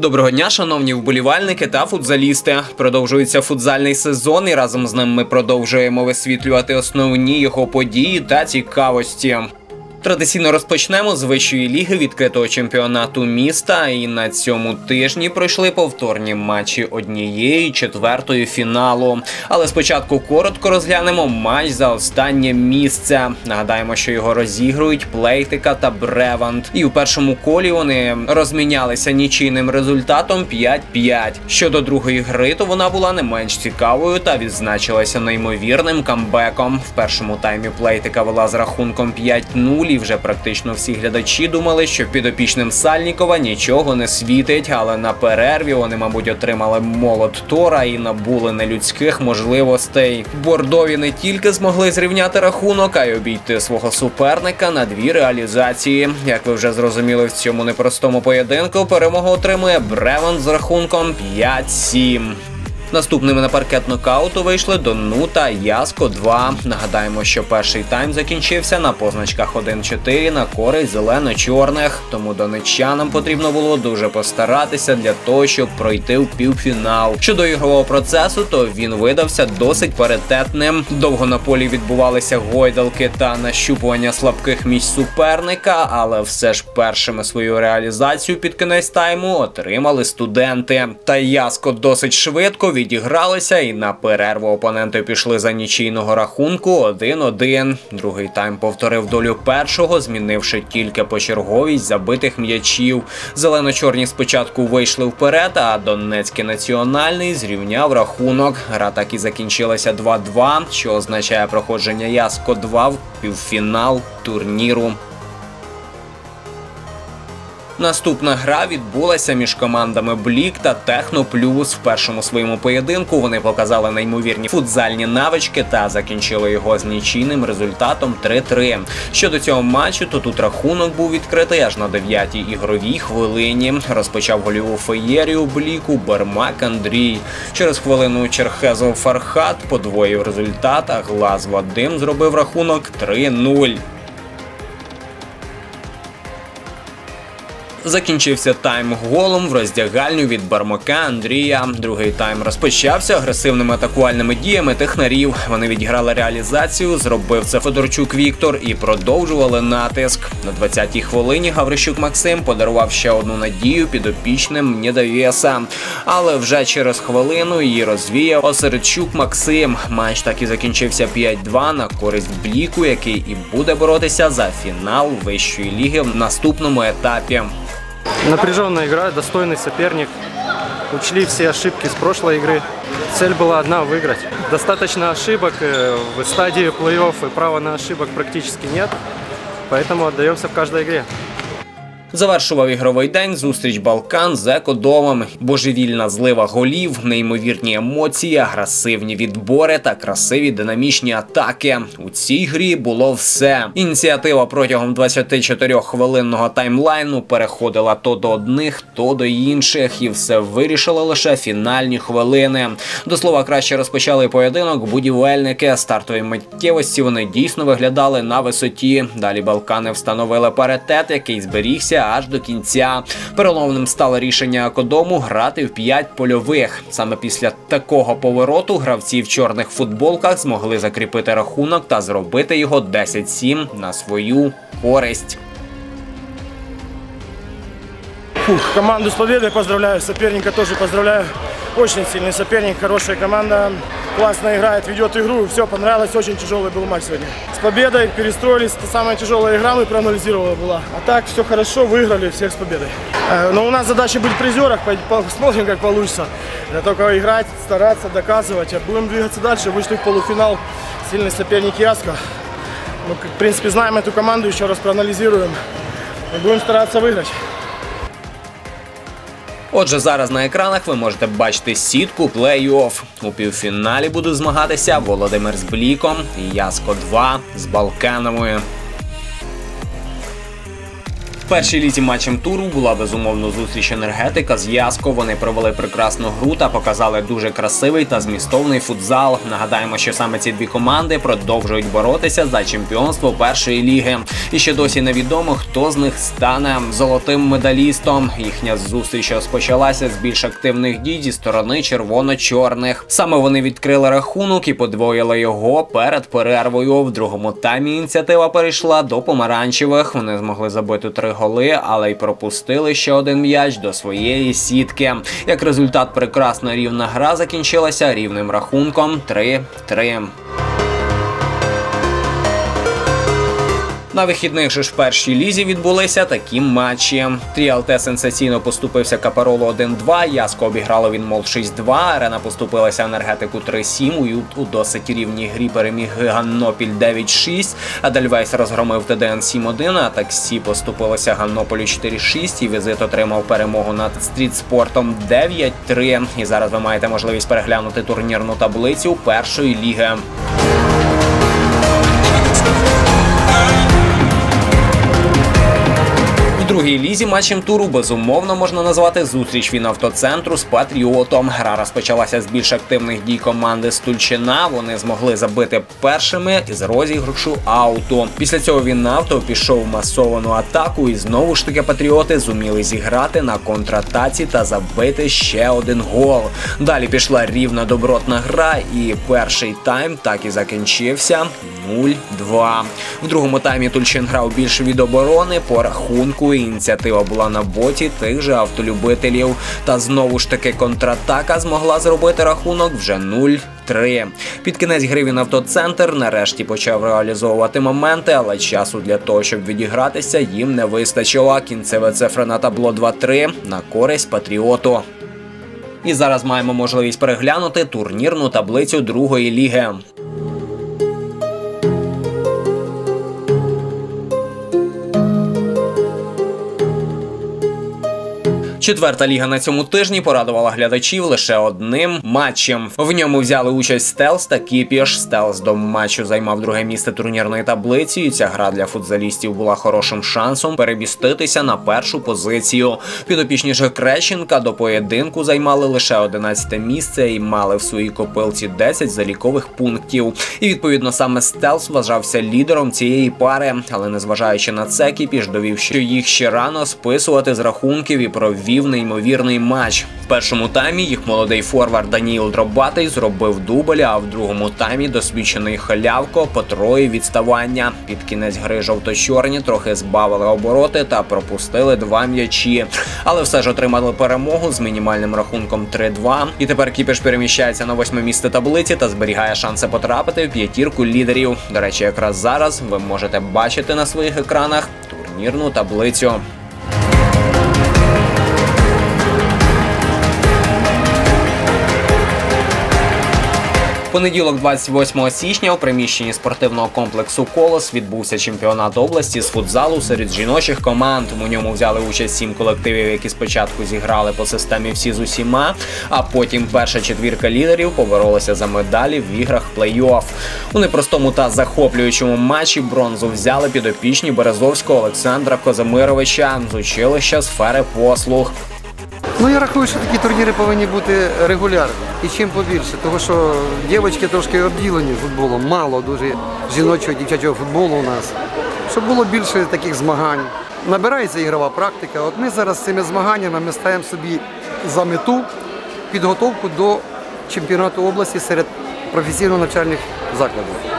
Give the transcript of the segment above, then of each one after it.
Доброго дня, шановні вболівальники та футзалісти. Продовжується футзальний сезон, і разом з ним ми продовжуємо висвітлювати основні його події та цікавості. Традиційно розпочнемо з вищої ліги відкритого чемпіонату міста. І на цьому тижні пройшли повторні матчі однієї четвертої фіналу. Але спочатку коротко розглянемо матч за останнє місце. Нагадаємо, що його розігрують Плейтика та Бревант. І у першому колі вони розмінялися нічийним результатом 5-5. Щодо другої гри, то вона була не менш цікавою та відзначилася неймовірним камбеком. В першому таймі Плейтика вела з рахунком 5-0 і вже практично всі глядачі думали, що підопічним Сальнікова нічого не світить, але на перерві вони, мабуть, отримали молот Тора і набули нелюдських можливостей. Бордові не тільки змогли зрівняти рахунок, а й обійти свого суперника на дві реалізації. Як ви вже зрозуміли в цьому непростому поєдинку, перемогу отримує Бреван з рахунком 5-7. Наступними на паркет нокауту вийшли Дону та Яско 2. Нагадаємо, що перший тайм закінчився на позначках 1-4 на користь зелено-чорних. Тому донеччанам потрібно було дуже постаратися для того, щоб пройти в півфінал. Щодо ігрового процесу, то він видався досить паритетним. Довго на полі відбувалися гойдалки та нащупування слабких місць суперника, але все ж першими свою реалізацію під кінець тайму отримали студенти. Та Яско досить швидко відігралися, і на перерву опоненти пішли за нічийного рахунку 1-1. Другий тайм повторив долю першого, змінивши тільки почерговість забитих м'ячів. Зелено-чорні спочатку вийшли вперед, а Донецький національний зрівняв рахунок. Гра так і закінчилася 2-2, що означає проходження Яско 2 в півфінал турніру. Наступна гра відбулася між командами Блік та Техно Плюс. В першому своєму поєдинку вони показали неймовірні футзальні навички та закінчили його з нічийним результатом 3-3. Щодо цього матчу, то тут рахунок був відкритий аж на 9-й ігровій хвилині. Розпочав гольову феєрію Бліку Бермак Андрій. Через хвилину Черхезов Фархат подвоїв результат, а Глаз Вадим зробив рахунок 3-0. Закінчився тайм голом в роздягальню від Бармака Андрія. Другий тайм розпочався агресивними атакувальними діями технарів. Вони відіграли реалізацію, зробив це Федорчук Віктор і продовжували натиск. На 20-й хвилині Гаврищук Максим подарував ще одну надію підопічним Недовєса. Але вже через хвилину її розвіяв Осередчук Максим. Матч так і закінчився 5-2 на користь Бліку, який і буде боротися за фінал вищої ліги в наступному етапі. Напряженная игра, достойный соперник. Учли все ошибки с прошлой игры. Цель была одна – выиграть. Достаточно ошибок э, в стадии плей-офф и права на ошибок практически нет. Поэтому отдаемся в каждой игре. Завершував ігровий день зустріч Балкан з екодомом, божевільна злива голів, неймовірні емоції, агресивні відбори та красиві динамічні атаки. У цій грі було все. Ініціатива протягом 24-хвилинного таймлайну переходила то до одних, то до інших, і все вирішило лише фінальні хвилини. До слова, краще розпочали поєдинок. Будівельники стартові миттєвості вони дійсно виглядали на висоті. Далі Балкани встановили паритет, який зберігся аж до кінця. Переломним стало рішення Акодому грати в п'ять польових. Саме після такого повороту гравці в чорних футболках змогли закріпити рахунок та зробити його 10-7 на свою користь. Команду с победой поздравляю, соперника тоже поздравляю. Очень сильный соперник, хорошая команда, классно играет, ведет игру, все понравилось, очень тяжелый был матч сегодня. С победой перестроились, это самая тяжелая игра, мы проанализировали была. А так все хорошо, выиграли, всех с победой. Э, Но у нас задача быть в призерах, по- посмотрим как получится. Это только играть, стараться, доказывать. А Будем двигаться дальше, вышли в полуфинал, сильный соперник Яско. Мы, в принципе, знаем эту команду, еще раз проанализируем. И будем стараться выиграть. Отже, зараз на екранах ви можете бачити сітку плей-офф. У півфіналі будуть змагатися Володимир з Бліком Яско 2 з Балкановою. Першій лізі матчем туру була безумовно зустріч енергетика з Яско. Вони провели прекрасну гру та показали дуже красивий та змістовний футзал. Нагадаємо, що саме ці дві команди продовжують боротися за чемпіонство першої ліги. І ще досі невідомо, хто з них стане золотим медалістом. Їхня зустріч розпочалася з більш активних дій зі сторони червоно-чорних. Саме вони відкрили рахунок і подвоїли його перед перервою. В другому таймі ініціатива перейшла до помаранчевих. Вони змогли забити три голи, але й пропустили ще один м'яч до своєї сітки. Як результат, прекрасна рівна гра закінчилася рівним рахунком 3-3. На вихідних же ж в першій лізі відбулися такі матчі. Тріалте сенсаційно поступився Капаролу 1-2, Яско обіграло він Мол 6-2, Арена поступилася енергетику 3-7, Уют у досить рівній грі переміг Ганнопіль 9-6, Адельвейс розгромив ТДН 7-1, а таксі поступилося Ганнополю 4-6 і візит отримав перемогу над стрітспортом 9-3. І зараз ви маєте можливість переглянути турнірну таблицю першої ліги. Другій лізі матчем туру безумовно можна назвати зустріч він автоцентру з Патріотом. Гра розпочалася з більш активних дій команди Стульчина. Вони змогли забити першими із розіграшу ауто. Після цього він авто пішов масовану атаку, і знову ж таки патріоти зуміли зіграти на контратаці та забити ще один гол. Далі пішла рівна добротна гра, і перший тайм так і закінчився 0-2. В другому таймі Тульчин грав більше від оборони по рахунку. Ініціатива була на боці тих же автолюбителів. Та знову ж таки контратака змогла зробити рахунок вже 0-3. Під кінець гри він автоцентр нарешті почав реалізовувати моменти, але часу для того, щоб відігратися, їм не вистачило. Кінцеве цифра на табло 2-3 на користь патріоту. І зараз маємо можливість переглянути турнірну таблицю другої ліги. Четверта ліга на цьому тижні порадувала глядачів лише одним матчем. В ньому взяли участь Стелс та Кіпіш. Стелс до матчу займав друге місце турнірної таблиці. і Ця гра для футзалістів була хорошим шансом переміститися на першу позицію. Підопічні ж Крещенка до поєдинку займали лише 11 місце і мали в своїй копилці 10 залікових пунктів. І відповідно саме Стелс вважався лідером цієї пари. Але незважаючи на це, Кіпіш довів, що їх ще рано списувати з рахунків і провів неймовірний матч. В першому таймі їх молодий форвард Даніл Дробатий зробив дубль, а в другому таймі досвідчений халявко потроїв відставання. Під кінець гри жовто-чорні трохи збавили обороти та пропустили два м'ячі. Але все ж отримали перемогу з мінімальним рахунком 3-2. І тепер Кіпіш переміщається на восьме місце таблиці та зберігає шанси потрапити в п'ятірку лідерів. До речі, якраз зараз ви можете бачити на своїх екранах турнірну таблицю. Понеділок, 28 січня, у приміщенні спортивного комплексу Колос відбувся чемпіонат області з футзалу серед жіночих команд. У ньому взяли участь сім колективів, які спочатку зіграли по системі всі з усіма, а потім перша четвірка лідерів поборолася за медалі в іграх плей-офф. У непростому та захоплюючому матчі бронзу взяли підопічні Березовського Олександра Козамировича з училища сфери послуг. Ну я рахую, що такі турніри повинні бути регулярні і чим побільше, тому що дівчатки трошки обділені футболом, мало дуже жіночого дівчачого футболу у нас. Щоб було більше таких змагань. Набирається ігрова практика. От ми зараз з цими змаганнями ми ставимо собі за мету підготовку до чемпіонату області серед професійно-навчальних закладів.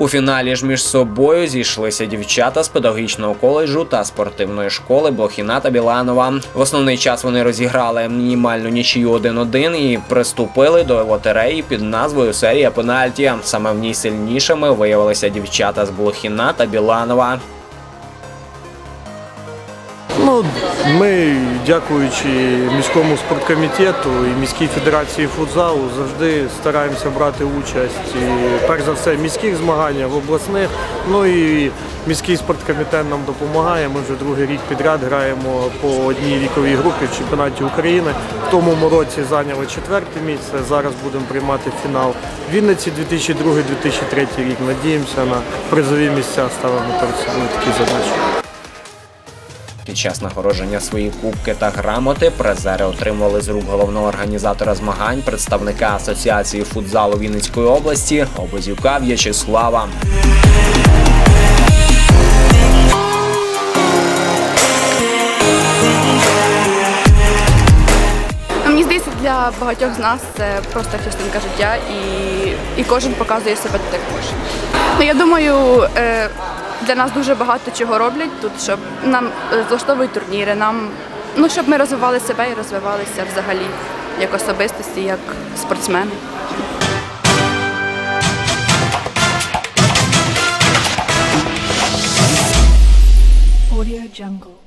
У фіналі ж між собою зійшлися дівчата з педагогічного коледжу та спортивної школи Блохіна та Біланова. В основний час вони розіграли мінімальну нічию 1-1 і приступили до лотереї під назвою Серія пенальті. Саме в ній сильнішими виявилися дівчата з Блохіна та Біланова. Ну, ми, дякуючи міському спорткомітету і міській федерації футзалу, завжди стараємося брати участь і, перш за все в міських змаганнях, в обласних. Ну і міський спорткомітет нам допомагає. Ми вже другий рік підряд граємо по одній віковій групі в чемпіонаті України. В тому році зайняли четверте місце. Зараз будемо приймати фінал в Вінниці 2002-2003 рік. Надіємося на призові місця, ставимо перед собою такі задачі. Час нагородження свої кубки та грамоти призери отримували з рук головного організатора змагань, представника Асоціації футзалу Вінницької області Обозюка В'ячеслава. Ну, Мені здається, для багатьох з нас це просто частинка життя, і, і кожен показує себе так може. Ну, я думаю, е, для нас дуже багато чого роблять тут, щоб нам е, влаштовують турніри, нам, ну, щоб ми розвивали себе і розвивалися взагалі як особистості, як спортсмени. Audio Jungle.